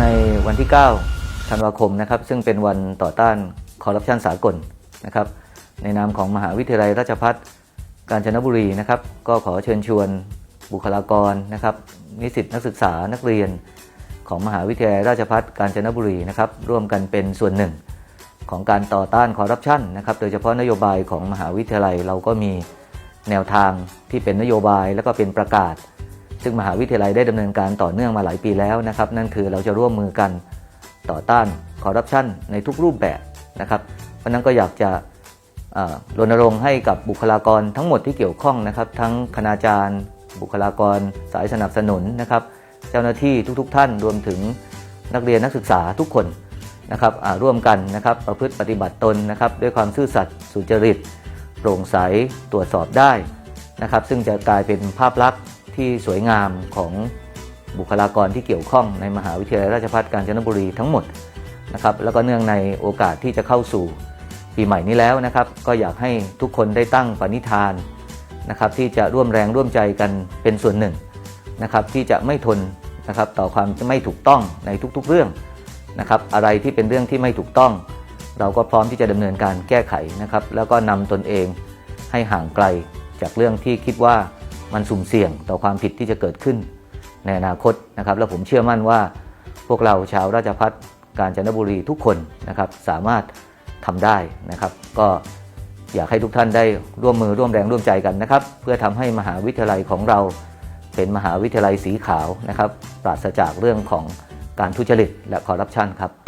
ในวันที่ 9 ธันวาคมนะครับ ซึ่งเป็นวันต่อต้านคอร์รัปชันสากลนะครับ ในนามของมหาวิทยาลัยราชภัฏกาญจนบุรีนะครับ ก็ขอเชิญชวนบุคลากรนะครับ นิสิตนักศึกษานักเรียน ของมหาวิทยาลัยราชภัฏกาญจนบุรีนะครับ ร่วมกันเป็นส่วนหนึ่ง ของการต่อต้านคอร์รัปชันนะครับ โดยเฉพาะนโยบายของมหาวิทยาลัยเราก็มีแนวทางที่เป็นนโยบายและก็เป็นประกาศ ซึ่งมหาวิทยาลัยได้ดำเนินการต่อเนื่องมาหลายปีแล้วนะครับนั่นคือเราจะร่วมมือกันต่อต้านคอร์รัปชันในทุกรูปแบบนะครับ เพราะนั้นก็อยากจะรณรงค์ให้กับบุคลากรทั้งหมดที่เกี่ยวข้องนะครับ ทั้งคณาจารย์ บุคลากร สายสนับสนุนนะครับ เจ้าหน้าที่ทุกๆทท่านรวมถึงนักเรียนนักศึกษาทุกคนนะครับร่วมกันนะครับประพฤติปฏิบัติตนนะครับ ด้วยความซื่อสัตย์สุจริต โปร่งใสตรวจสอบได้นะครับ ซึ่งจะกลายเป็นภาพลักษณ์ ที่สวยงามของบุคลากรที่เกี่ยวข้องในมหาวิทยาลัยราชภัฏกาญจนบุรีทั้งหมดนะครับแล้วก็เนื่องในโอกาสที่จะเข้าสู่ปีใหม่นี้แล้วนะครับ ก็อยากให้ทุกคนได้ตั้งปณิธานนะครับที่จะร่วมแรงร่วมใจกันเป็นส่วนหนึ่งนะครับที่จะไม่ทนนะครับต่อความไม่ถูกต้องในทุกๆเรื่องนะครับอะไรที่เป็นเรื่องที่ไม่ถูกต้อง เราก็พร้อมที่จะดำเนินการแก้ไขนะครับแล้วก็นำตนเองให้ห่างไกลจากเรื่องที่คิดว่า มันสุ่มเสี่ยงต่อความผิดที่จะเกิดขึ้นในอนาคตนะครับ และผมเชื่อมั่นว่าพวกเราชาวราชพัฒกาญจนบุรีทุกคนนะครับสามารถทำได้นะครับ ก็อยากให้ทุกท่านได้ร่วมมือร่วมแรงร่วมใจกันนะครับ เพื่อทำให้มหาวิทยาลัยของเราเป็นมหาวิทยาลัยสีขาวนะครับปราศจากเรื่องของการทุจริตและคอร์รัปชันครับ